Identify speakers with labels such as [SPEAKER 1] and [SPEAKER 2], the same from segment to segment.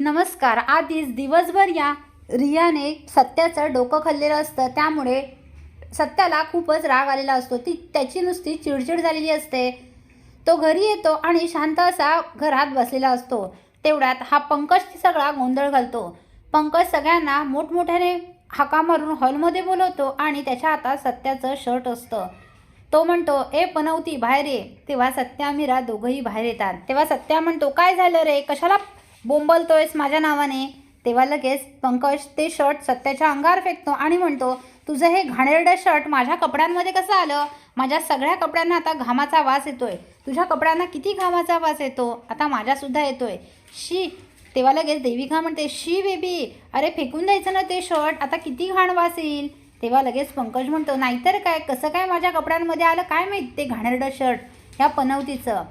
[SPEAKER 1] नमस्कार आधीच दिवसभर या रियाने सत्याचं डोकं खाल्लेलं असतं. त्यामुळे सत्याला खूपच राग आलेला असतो. ती त्याची नुसती चिडचिड झालेली असते. तो घरी येतो आणि शांत असा घरात बसलेला असतो. तेवढ्यात हा पंकज सगळा गोंधळ घालतो. पंकज सगळ्यांना मोठमोठ्याने हाका मारून हॉलमध्ये बोलवतो आणि त्याच्या हातात सत्याचं शर्ट असतं. तो म्हणतो ए पनवती बाहेर ये. तेव्हा सत्या मीरा दोघंही बाहेर येतात. तेव्हा सत्या म्हणतो काय झालं रे? कशाला बोंबलतोयस माझ्या नावाने. तेव्हा लगेच पंकज ते शर्ट सत्याच्या अंगावर फेकतो आणि म्हणतो तुझं हे घाणेरडं शर्ट माझ्या कपड्यांमध्ये कसं आलं? माझ्या सगळ्या कपड्यांना आता घामाचा वास येतोय. तुझ्या कपड्यांना किती घामाचा वास येतो? आता माझ्यासुद्धा येतोय. शी. तेव्हा लगेच देविका म्हणते शी बेबी अरे फेकून द्यायचं ना ते शर्ट आता किती घाण वास येईल. तेव्हा लगेच पंकज म्हणतो नाहीतर काय? कसं काय माझ्या कपड्यांमध्ये आलं? काय माहीत ते घाणेरडं शर्ट? ह्या पनवतीचं.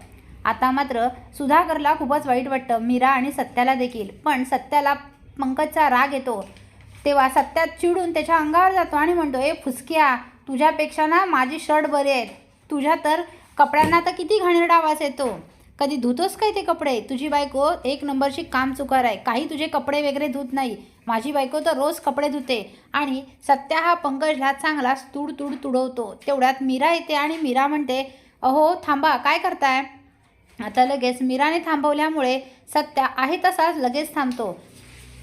[SPEAKER 1] आता मात्र सुधाकरला खूपच वाईट वाटतं. मीरा आणि सत्याला देखील. पण सत्याला पंकजचा राग येतो. तेव्हा सत्यात चिडून त्याच्या अंगावर जातो आणि म्हणतो ए फुसक्या तुझ्यापेक्षा ना माझी शर्ट बरे आहेत. तुझ्या तर कपड्यांना तर किती घाणेरडा आवाज येतो. कधी धुतोस काय ते कपडे? तुझी बायको एक नंबरची काम चुकार आहे. काही तुझे कपडे वगैरे धुत नाही. माझी बायको तर रोज कपडे धुते. आणि सत्या हा पंकजला चांगलाच तुड तुड तुडवतो. तेवढ्यात मीरा येते आणि मीरा म्हणते अहो थांबा काय करताय? आता लगेच मीराने थांबवल्यामुळे सत्या आहे तसाच लगेच थांबतो.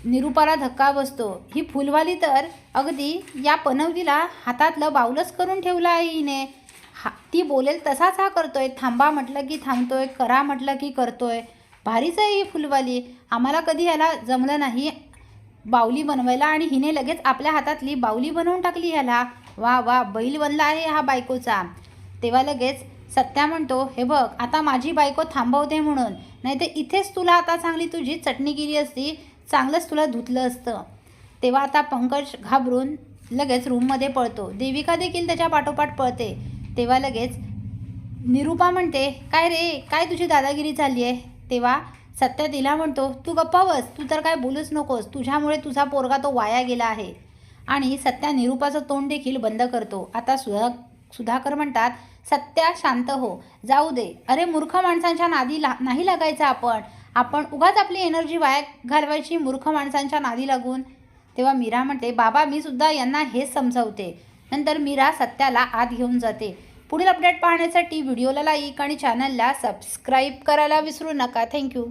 [SPEAKER 1] निरुपाला धक्का बसतो. ही फुलवाली तर अगदी या पनवतीला हातातलं बाऊलच करून ठेवलं आहे हिने. हा ती बोलेल तसाच हा करतोय. थांबा म्हटलं की थांबतोय करा म्हटलं की करतोय. भारीच आहे ही फुलवाली. आम्हाला कधी ह्याला जमलं नाही बावली बनवायला आणि हिने लगेच आपल्या हातातली बावली बनवून टाकली ह्याला वा वा बैल बनला आहे हा बायकोचा. तेव्हा लगेच सत्या म्हणतो हे बघ आता माझी बायको थांबवते म्हणून. नाही तर इथेच तुला आता चांगली तुझी चटणी केली असती चांगलंच तुला धुतलं असतं. तेव्हा आता पंकज घाबरून लगेच रूममध्ये पळतो. देविका देखील त्याच्या पाठोपाठ पळते. तेव्हा लगेच निरुपा म्हणते काय रे काय तुझी दादागिरी झाली आहे? तेव्हा सत्या तिला म्हणतो तू गप्पा बस तू तर काय बोलूच नकोस. तुझ्यामुळे तुझा पोरगा तो वाया गेला आहे. आणि सत्या निरुपाचं तोंड देखील बंद करतो. आता सुधा सुधाकर म्हणतात सत्या शांत हो जाऊ दे. अरे मूर्ख माणसांच्या नादी ला नाही लागायचं आपण. आपण उगाच आपली एनर्जी वाया घालवायची मूर्ख माणसांच्या नादी लागून. तेव्हा मीरा म्हणते बाबा मी सुद्धा यांना हेच समजावते. नंतर मीरा सत्याला आत घेऊन जाते. पुढील अपडेट पाहण्यासाठी व्हिडिओला लाईक आणि चॅनलला सबस्क्राईब करायला विसरू नका. थँक्यू.